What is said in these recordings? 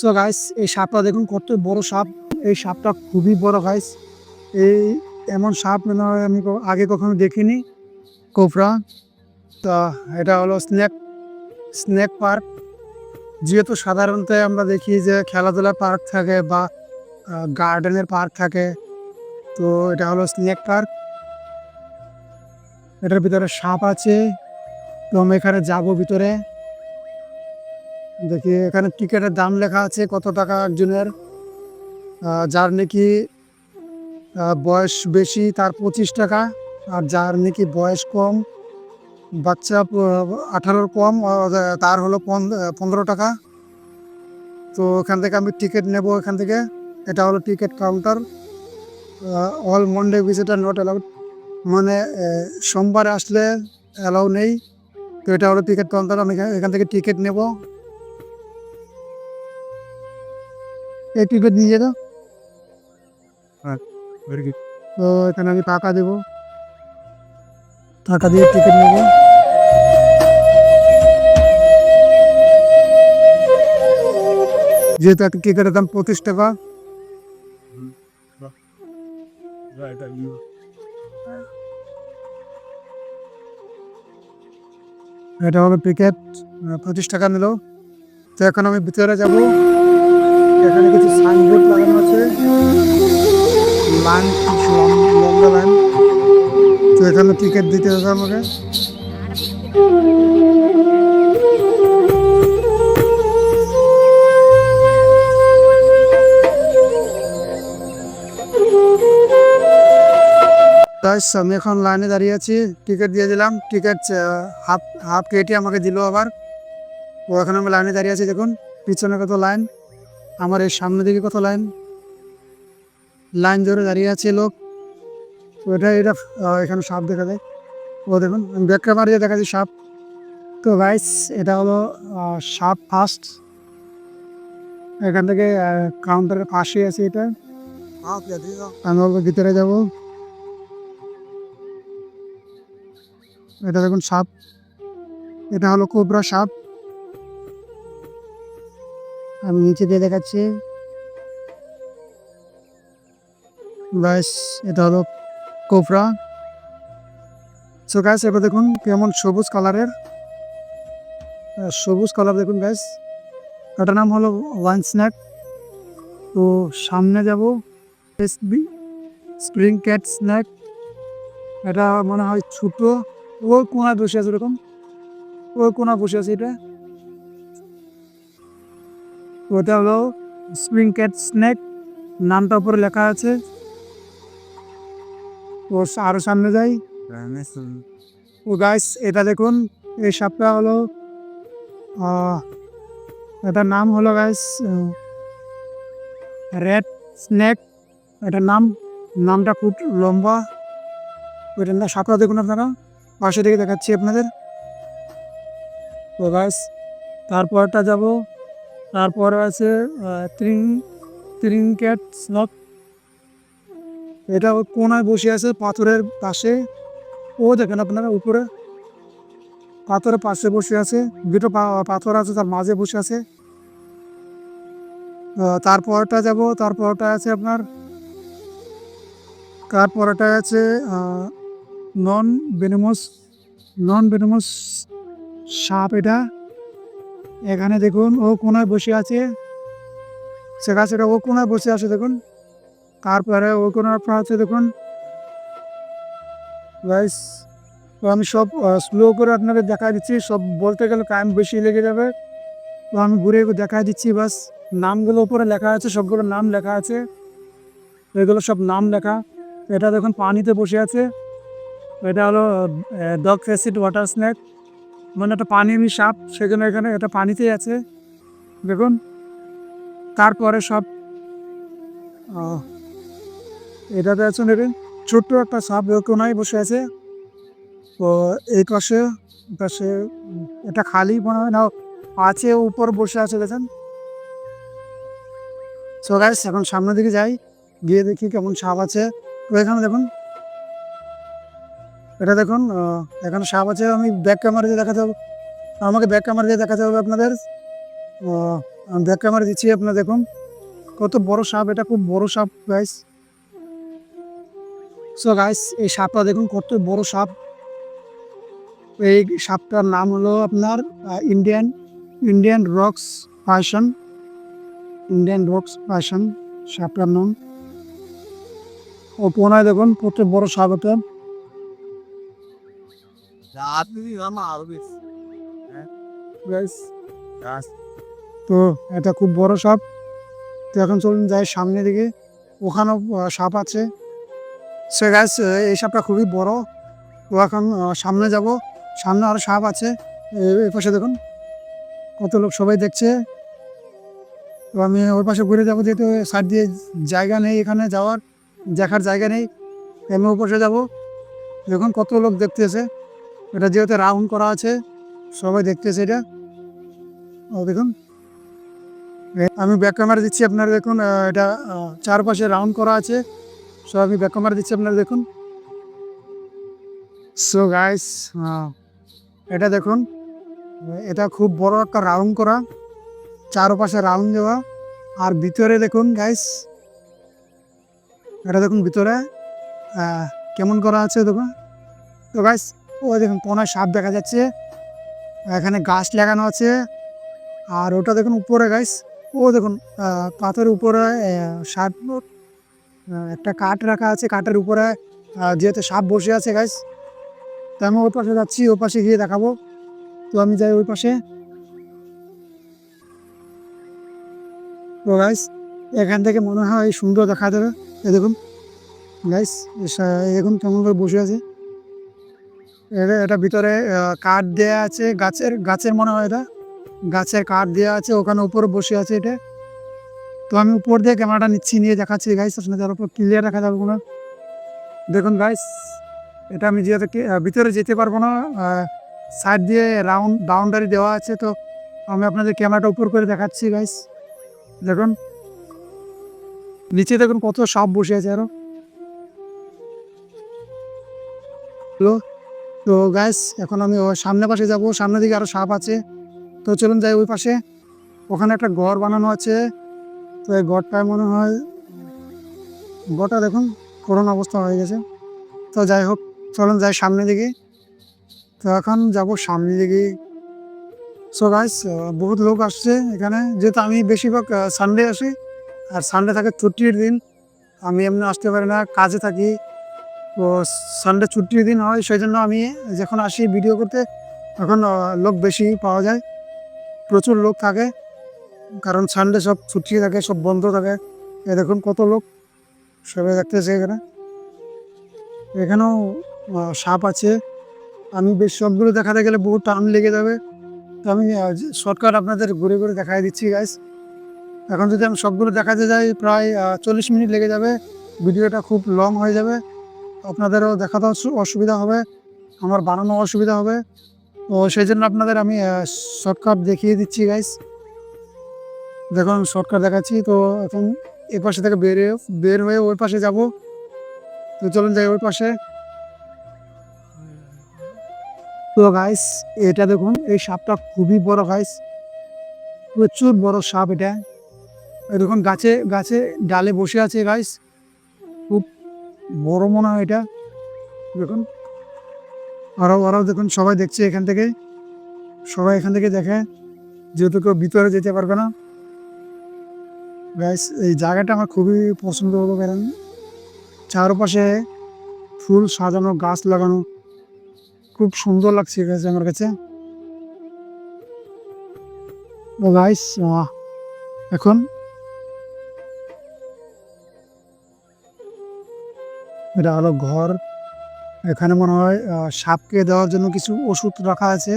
So guys এই সাপটা দেখুন কত বড় সাপ। এই সাপটা খুবই বড় গাইস এই এমন সাপ মনে হয় আমি আগে কখনো দেখিনি। কোবরা। তা এটা হলো স্নেক স্নেক পার্ক যেহেতু সাধারণত আমরা দেখি যে খেলাধুলার পার্ক থাকে বা গার্ডেনের পার্ক থাকে, তো এটা হলো স্নেক পার্ক এটার ভিতরে সাপ আছে। তো আমি এখানে যাব ভিতরে। দেখি এখানে টিকিটের দাম লেখা আছে কত টাকা একজনের। যার নাকি বয়স বেশি তার পঁচিশ টাকা, আর যার নাকি বয়স কম, বাচ্চা আঠারোর কম তার হলো পন- পনেরো টাকা। তো এখান থেকে আমি টিকিট নেব এখান থেকে, এটা হলো ticket counter. All Monday visitor not allowed মানে সোমবারে আসলে অ্যালাউ নেই। তো এটা হলো টিকিট কাউন্টার, আমি এখান থেকে টিকিট নেব। এই টিকিট নিয়ে যেত ভেরি গুড তো এখানে আমি টাকা দেব টাকা দিয়ে টিকিট নেব যেহেতু একটা টিকিটের দাম পঁচিশ টাকা রাইট আর ইউ এটা হলো টিকিট পঁচিশ টাকা নিল তো এখন আমি ভিতরে যাব এখানে কিছু সাইনবোর্ড লাগানো আছে। লাইন, কিছু লম্বা লাইন। তো এখানে টিকিট দিতে হবে আমাকে। তাই আমি এখন লাইনে দাঁড়িয়ে আছি। টিকিট দিয়ে দিলাম। টিকিট হাফ হাফ কেটে আমাকে দিল আবার। ও এখন আমি লাইনে দাঁড়িয়ে আছি, দেখুন। পিছনে কত লাইন। আমার এই সামনের দিকে কত লাইন? লাইন ধরে দাঁড়িয়ে আছে লোক। ওটা এটা এখানে সাপ দেখা যায়। ও দেখুন, আমি ব্যাক ক্যামেরা দিয়ে দেখাচ্ছি সাপ। তো গাইস এটা হলো সাপ ফার্স্ট এখান থেকে কাউন্টারের পাশে আছে এটা। আমি অল্প ভিতরে যাব। এটা দেখুন সাপ। এটা হলো কোবরা সাপ। আমি নিচে দিয়ে দেখাচ্ছি। ব্যাস, এটা হলো কোবরা সো গাছ এবার দেখুন কেমন সবুজ কালারের। সবুজ কালার দেখুন গাছ এটার নাম হলো ওয়ান স্ন্যাক। তো সামনে যাব এসবি স্প্রিং ক্যাট স্ন্যাক এটা মনে হয় ছোটো। ওই কোনায় বসে আছে ওরকম ওই কোনা বসে আছে এটা। ওটা হলো স্প্রিং ক্যাট স্ন্যাক নামটা উপরে লেখা আছে। ও আরও সামনে যাই। ও গাইস এটা দেখুন, এই সাপটা হলো এটার নাম হলো গাইস রেড স্নেক এটার নাম, নামটা খুব লম্বা। ওইটার না সাপটা দেখুন আপনারা, পাশে থেকে দেখাচ্ছি আপনাদের। তো গাইস তারপরটা যাব তারপরে আছে ত্রিং ত্রিংক্যাট স্নক এটা ওই কোনায় বসে আছে পাথরের পাশে। ও দেখেন আপনারা উপরে। পাথরের পাশে বসে আছে। দুটো পাথর আছে, তার মাঝে বসে আছে। তারপরটা যাব, তারপরটা আছে আপনার। তারপরটা আছে নন বেনিমস নন বেনিমস সাপ এটা। এখানে দেখুন, ও কোনায় বসে আছে। সে গাছেটা ও কোনায় বসে আছে, দেখুন। তারপরে ও কোনার আপনার আছে, দেখুন। গাইস তো আমি সব স্লো করে আপনাকে দেখা দিচ্ছি। সব বলতে গেলে টাইম বেশি লেগে যাবে। তো আমি ঘুরে দেখা দিচ্ছি, বাস। নামগুলো উপরে লেখা আছে, সবগুলো নাম লেখা আছে। এগুলো সব নাম লেখা। এটা দেখুন, পানিতে বসে আছে। এটা হলো ডগ ফেসিড ওয়াটার স্ন্যাক মানে একটা পানির সাপ সেখানে এখানে এটা পানিতেই আছে। দেখুন, তারপরে সব এটাতে আছে দেখুন ছোট্ট একটা সাপ কোনায় বসে আছে। তো এই পাশে পাশে, এটা খালি মনে হয় না, আছে, উপর বসে আছে, দেখেন। সো গাইস এখন সামনের দিকে যাই, গিয়ে দেখি কেমন সাপ আছে। তো এখানে দেখুন এটা দেখুন এখানে সাপ আছে, আমি ব্যাক ক্যামেরা দিয়ে দেখাতে হবে। আমাকে ব্যাক ক্যামেরা দিয়ে দেখাতে হবে আপনাদের। আমি ব্যাক ক্যামেরা দিচ্ছি আপনার দেখুন। কত বড় সাপ, এটা খুব বড় সাপ গাইস সো গাইস এই সাপটা দেখুন, কত বড় সাপ। এই সাপটার নাম হলো আপনার Indian Indian rocks fashion Indian rocks fashion সাপটার নাম। ও পোনায় দেখুন, কত বড় সাপ এটা। তো এটা খুব বড় সাপ। তো এখন চলুন যাই সামনের দিকে। ওখানেও সাপ আছে। সে গাছ এই সাপটা খুবই বড়। তো এখন সামনে যাব। সামনে আরও সাপ আছে। এই পাশে দেখুন। কত লোক সবাই দেখছে। তো আমি ওই পাশে ঘুরে যাব যেহেতু সাইড দিয়ে জায়গা নেই এখানে যাওয়ার দেখার জায়গা নেই। আমি ওই পাশে যাব। দেখুন কত লোক দেখতেছে। এটা যেহেতু রাউন্ড করা আছে, সবাই দেখতেছে এটা। ও দেখুন। আমি ব্যাক ক্যামেরা দিচ্ছি আপনারা দেখুন এটা চারপাশে রাউন্ড করা আছে। সো আমি ব্যাক ক্যামেরা দিচ্ছি আপনারা দেখুন। সো গাইস এটা দেখুন। এটা খুব বড় একটা রাউন্ড করা। চারপাশে রাউন্ড দেওয়া। আর ভিতরে দেখুন গাইস এটা দেখুন ভিতরে কেমন করা আছে দেখুন। তো গাইস ও দেখুন কোনায় সাপ দেখা যাচ্ছে। এখানে গাছ লাগানো আছে। আর ওটা দেখুন উপরে গাইস ও দেখুন পাথরের উপরে সাপ একটা কাঠ রাখা আছে কাঠের উপরে। যেহেতু সাপ বসে আছে গাইস তো আমি ওই পাশে যাচ্ছি ওই পাশে গিয়ে দেখাবো। তো আমি যাই ওই পাশে। তো গাইস এখান থেকে মনে হয় সুন্দর দেখা যাবে। এ দেখুন গাইস দেখুন কেমন করে বসে আছে। এটা ভিতরে কাঠ দেয়া আছে, গাছের গাছের মনে হয় এটা। গাছের কাঠ দেওয়া আছে, ওখানে উপরে বসে আছে এটা। তো আমি উপর দিয়ে ক্যামেরাটা নিচ্ছি, নিয়ে দেখাচ্ছি গাইস আপনাদের উপর ক্লিয়ার দেখা যাবে কোনো। দেখুন গাইস এটা আমি যেহেতু ভিতরে যেতে পারব না সাইড দিয়ে রাউন্ড বাউন্ডারি দেওয়া আছে, তো আমি আপনাদের ক্যামেরাটা উপর করে দেখাচ্ছি গাইস দেখুন, নিচে দেখুন কত সাপ বসে আছে আরও। হ্যালো? তো গাইস এখন আমি সামনে পাশে যাব। সামনের দিকে আরও সাপ আছে। তো চলুন যাই ওই পাশে। ওখানে একটা ঘর বানানো আছে। তো এই ঘরটায় মনে হয় ঘরটা দেখুন করোনা অবস্থা হয়ে গেছে। তো যাই হোক, চলুন যাই সামনের দিকে। তো এখন যাব সামনের দিকে। সো গাইস বহুত লোক আসছে এখানে। যেহেতু আমি বেশিরভাগ সানডে আসি, আর সানডে থাকে ছুটির দিন। আমি এমনি আসতে পারি না, কাজে থাকি। তো সানডে ছুটির দিন হয় সেই জন্য আমি যখন আসি ভিডিও করতে, তখন লোক বেশি পাওয়া যায়। প্রচুর লোক থাকে, কারণ সানডে সব ছুটি থাকে, সব বন্ধ থাকে। এ দেখুন কত লোক সবাই দেখতেছে এখানে। এখানেও সাপ আছে। আমি বেশ সবগুলো দেখাতে গেলে বহু টাইম লেগে যাবে। তো আমি শর্টকাট আপনাদের ঘুরে ঘুরে দেখাই দিচ্ছি গাইস এখন যদি আমি সবগুলো দেখাতে যাই, প্রায় চল্লিশ মিনিট লেগে যাবে। ভিডিওটা খুব লং হয়ে যাবে। আপনাদেরও দেখাতে অসুবিধা হবে, আমার বানানো অসুবিধা হবে। তো সেই জন্য আপনাদের আমি শর্টকাট দেখিয়ে দিচ্ছি গাইস দেখুন শর্টকাট দেখাচ্ছি, তো এখন এ পাশে থেকে বের বের হয়ে ওই পাশে যাব। তো চলুন যাই ওই পাশে। তো গাইস এটা দেখুন, এই সাপটা খুবই বড় গাইস প্রচুর বড় সাপ এটা। দেখুন, গাছে গাছে ডালে বসে আছে গাইস বড় মনে হয় এটা। দেখুন আরও আরও দেখুন, সবাই দেখছে এখান থেকে। সবাই এখান থেকে দেখে, যেহেতু কেউ ভিতরে যেতে পারবে না। গাইস এই জায়গাটা আমার খুবই পছন্দ হলো, কারণ চারপাশে ফুল সাজানো, গাছ লাগানো, খুব সুন্দর লাগছে গাছ আমার কাছে। গাইস এখন এটা হলো ঘর। এখানে মনে হয় সাপকে দেওয়ার জন্য কিছু ওষুধ রাখা আছে,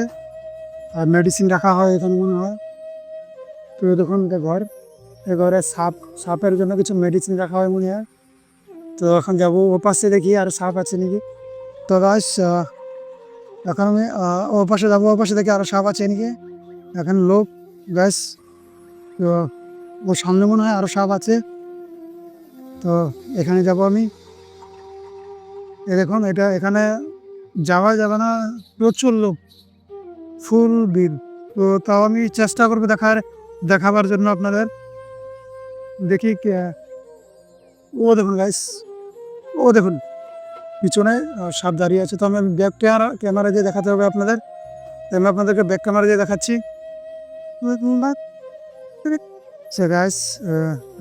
আর মেডিসিন রাখা হয় এখানে মনে হয়। তো দেখুন এটা ঘর। এ ঘরে সাপ, সাপের জন্য কিছু মেডিসিন রাখা হয় মনে হয়। তো এখন যাব ও পাশে দেখি আর সাপ আছে নাকি। তো গাছ এখন আমি ও পাশে যাব, ও পাশে দেখি আরও সাপ আছে নাকি। এখন লোক গাছ তো ওর সামনে মনে হয় আরও সাপ আছে। তো এখানে যাব আমি। দেখুন, এটা এখানে যাওয়া যাবে না, প্রচুর লোক, ফুল বিল তো তাও আমি চেষ্টা করব দেখার, দেখাবার জন্য আপনাদের। দেখি ও দেখুন গাইস ও দেখুন, পিছনে সাপ দাঁড়িয়ে আছে। তো আমি ব্যাক ক্যামেরা ক্যামেরা দিয়ে দেখাতে হবে আপনাদের। আমি আপনাদেরকে ব্যাক ক্যামেরা দিয়ে দেখাচ্ছি। সে গাইস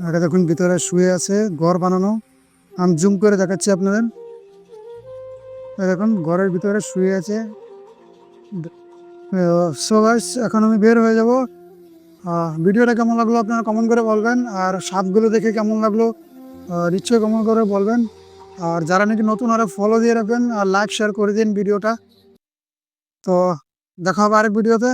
আগে দেখুন, ভিতরে শুয়ে আছে, ঘর বানানো। আমি জুম করে দেখাচ্ছি আপনাদের। দেখুন, ঘরের ভিতরে শুয়ে আছে। সো গাইস এখন আমি বের হয়ে যাব। ভিডিওটা কেমন লাগল আপনারা কমেন্ট করে বলবেন, আর সাপগুলো দেখে কেমন লাগল নিশ্চয়ই কমেন্ট করে বলবেন। আর যারা নাকি নতুন, আরে ফলো দিয়ে রাখবেন, আর লাইক শেয়ার করে দিন ভিডিওটা। তো দেখা হবে আরেক ভিডিওতে।